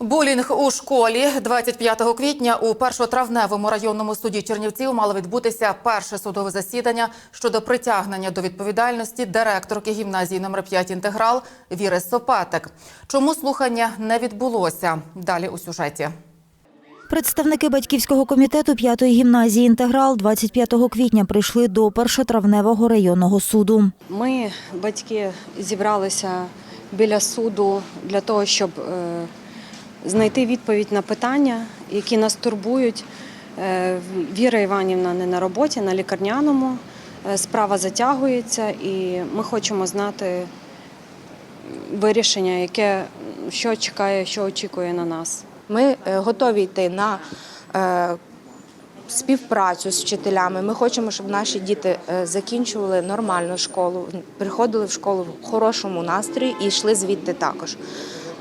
Булінг у школі 25 квітня у першотравневому районному суді Чернівців мало відбутися перше судове засідання щодо притягнення до відповідальності директорки гімназії номер 5 інтеграл Віри Сопатик. Чому слухання не відбулося? Далі у сюжеті. Представники батьківського комітету п'ятої гімназії «Інтеграл» 25 квітня прийшли до першотравневого районного суду. Ми, батьки, зібралися біля суду для того, щоб е, знайти відповідь на питання, які нас турбують. Е, Віра Іванівна не на роботі, на лікарняному. Е, Справа затягується, і ми хочемо знати вирішення, яке що чекає, що очікує на нас. Ми е, готові йти на співпрацю з вчителями. Ми хочемо, щоб наші діти закінчували нормальну школу, приходили в школу в хорошому настрої і йшли звідти також.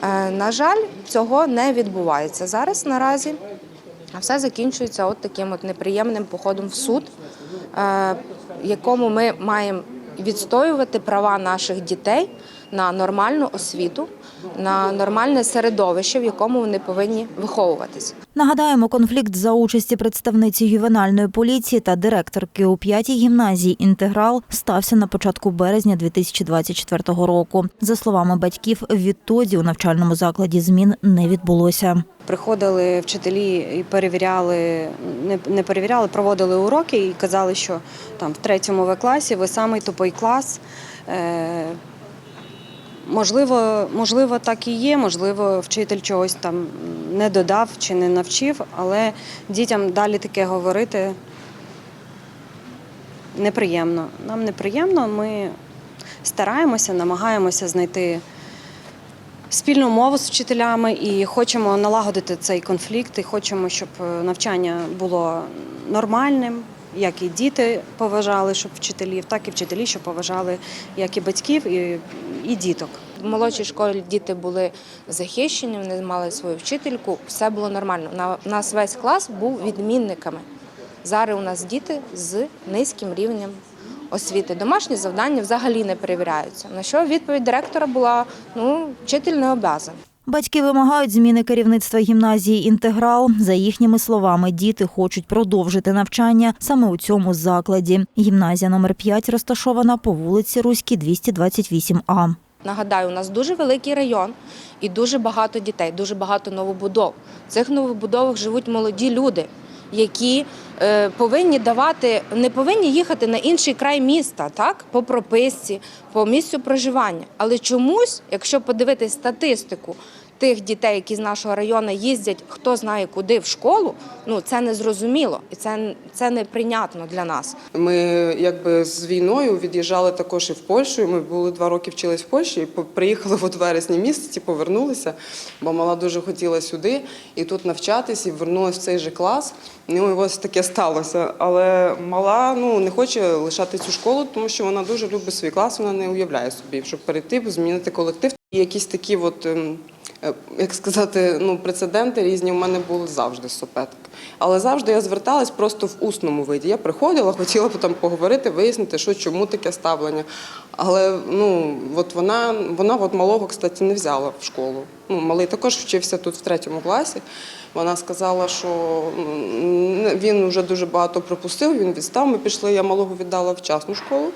Е, На жаль, цього не відбувається зараз наразі. Все закінчується от таким от неприємним походом в суд, е, якому ми маємо відстоювати права наших дітей на нормальну освіту, на нормальне середовище, в якому вони повинні виховуватися. Нагадаємо, конфлікт за участі представниці ювенальної поліції та директорки у п'ятій гімназії «Інтеграл» стався на початку березня 2024 року. За словами батьків, відтоді у навчальному закладі змін не відбулося. Приходили вчителі і перевіряли, не, не перевіряли, проводили уроки і казали, що там в третьому В класі ви самий тупий клас. Можливо, можливо, так і є, можливо, вчитель чогось там не додав чи не навчив, але дітям далі таке говорити неприємно. Нам неприємно, ми стараємося, намагаємося знайти спільну мову з вчителями і хочемо налагодити цей конфлікт, і хочемо, щоб е, навчання було нормальним, як і діти поважали, щоб вчителів, так і вчителі, щоб поважали як і батьків, і, і діток. В молодшій школі діти були захищені, вони мали свою вчительку, все було нормально. У нас весь клас був відмінниками. Зараз у нас діти з низьким рівнем освіти. Домашні завдання взагалі не перевіряються. На що відповідь директора була: ну, вчитель не обязан. Батьки вимагають зміни керівництва гімназії «Інтеграл». За їхніми словами, діти хочуть продовжити навчання саме у цьому закладі. Гімназія номер 5 розташована по вулиці Руській, 228А. Нагадаю, у нас дуже великий район і дуже багато дітей, дуже багато новобудов. В цих новобудовах живуть молоді люди, які е, повинні давати, не повинні їхати на інший край міста, так, по прописці, по місцю проживання. Але чомусь, якщо подивитись статистику тих дітей, які з нашого району їздять, хто знає куди в школу, ну це незрозуміло і це, це неприйнятно для нас. Ми якби з війною від'їжджали також і в Польщу. Ми були два роки вчились в Польщі, і приїхали от вересні місяці, повернулися, бо мала дуже хотіла сюди і тут навчатись, і вернулася в цей же клас. Ну і ось таке сталося. Але мала ну не хоче лишати цю школу, тому що вона дуже любить свій клас. Вона не уявляє собі, щоб перейти, змінити колектив. Якісь такі, от ем, як сказати, ну прецеденти різні в мене були завжди з сопеток. Але завжди я зверталась просто в усному виді. Я приходила, хотіла там поговорити, вияснити, що чому таке ставлення. Але ну от вона, вона от малого, кстати, не взяла в школу. Ну, малий також вчився тут в третьому класі. Вона сказала, що він вже дуже багато пропустив, він відстав. Ми пішли, я малого віддала в частну школу,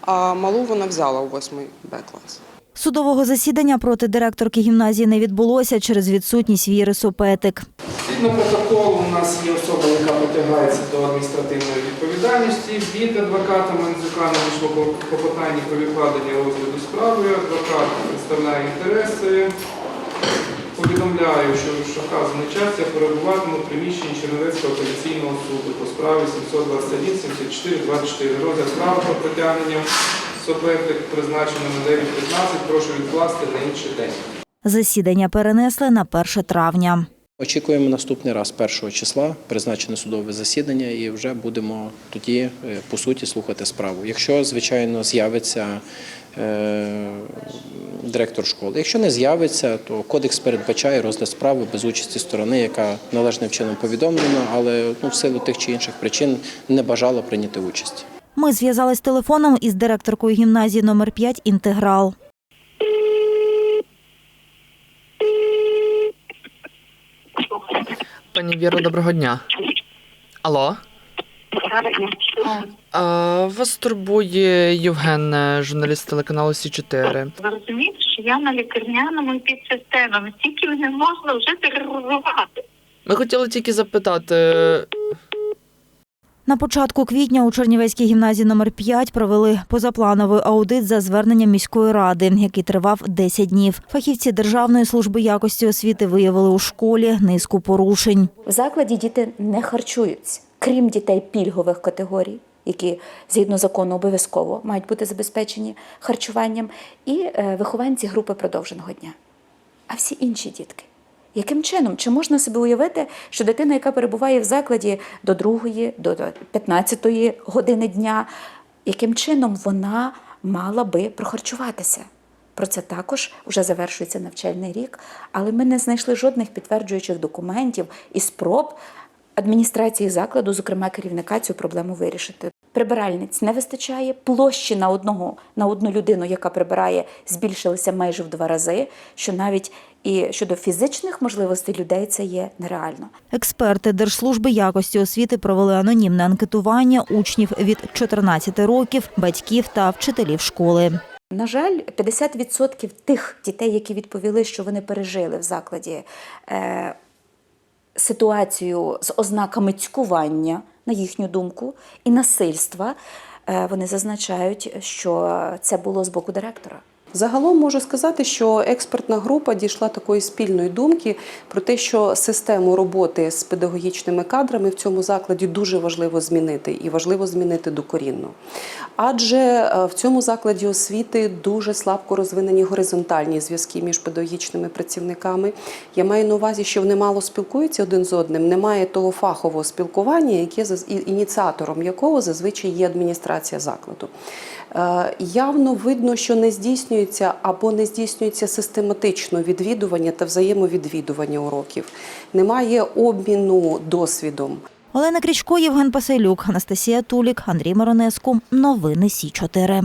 а малу вона взяла у восьмий Б клас. Судового засідання проти директорки гімназії не відбулося через відсутність Віри Сопетик. Згідно протоколу, у нас є особа, яка притягається до адміністративної відповідальності. Від адвоката Мензюка надійшло клопотання про відкладення розгляду справи. Адвокат представляє інтереси. Повідомляю, що в вказаний час я перебуватиму в приміщенні Черновецького апеляційного суду по справі 721 74 24 Розгляд справи про притягнення суб'єктів призначено на 9.15. Прошу відкласти на інший день. Засідання перенесли на 1 травня. Очікуємо наступний раз, 1 числа, призначене судове засідання, і вже будемо тоді е, по суті слухати справу. Якщо, звичайно, з'явиться е, директор школи. Якщо не з'явиться, то кодекс передбачає розгляд справи без участі сторони, яка належним чином повідомлена, але ну, в силу тих чи інших причин не бажала прийняти участь. Ми зв'язались телефоном із директоркою гімназії номер 5 «Інтеграл». Пані Віро, доброго дня. Алло. А, вас турбує Євген, журналіст телеканалу Сі 4 Ви розумієте, що я на лікарняному і під системами, стільки не можна вже тероризувати. Ми хотіли тільки запитати. На початку квітня у Чернівецькій гімназії номер 5 провели позаплановий аудит за зверненням міської ради, який тривав 10 днів. Фахівці Державної служби якості освіти виявили у школі низку порушень. В закладі діти не харчуються, крім дітей пільгових категорій, які згідно закону обов'язково мають бути забезпечені харчуванням, і е, вихованці групи продовженого дня. А всі інші дітки. Яким чином? Чи можна собі уявити, що дитина, яка перебуває в закладі до 2, до 15 години дня, яким чином вона мала би прохарчуватися? Про це також вже завершується навчальний рік, але ми не знайшли жодних підтверджуючих документів і спроб адміністрації закладу, зокрема керівника, цю проблему вирішити. Прибиральниць не вистачає, площі на одного на одну людину, яка прибирає, збільшилися майже в два рази. Що навіть і щодо фізичних можливостей людей це є нереально. Експерти Держслужби якості освіти провели анонімне анкетування учнів від 14 років, батьків та вчителів школи. На жаль, 50% тих дітей, які відповіли, що вони пережили в закладі е, ситуацію з ознаками цькування, на їхню думку, і насильства, е, вони зазначають, що це було з боку директора. Загалом можу сказати, що експертна група дійшла такої спільної думки про те, що систему роботи з педагогічними кадрами в цьому закладі дуже важливо змінити і важливо змінити докорінно. Адже е, в цьому закладі освіти дуже слабко розвинені горизонтальні зв'язки між педагогічними працівниками. Я маю на увазі, що вони мало спілкуються один з одним, немає того фахового спілкування, яке ініціатором якого зазвичай є адміністрація закладу. Е, Явно видно, що не здійснюється або не здійснюється систематично відвідування та взаємовідвідування уроків. Немає обміну досвідом. Олена Крічко, Євген Пасилюк, Анастасія Тулік, Андрій Маронеску. Новини Сі 4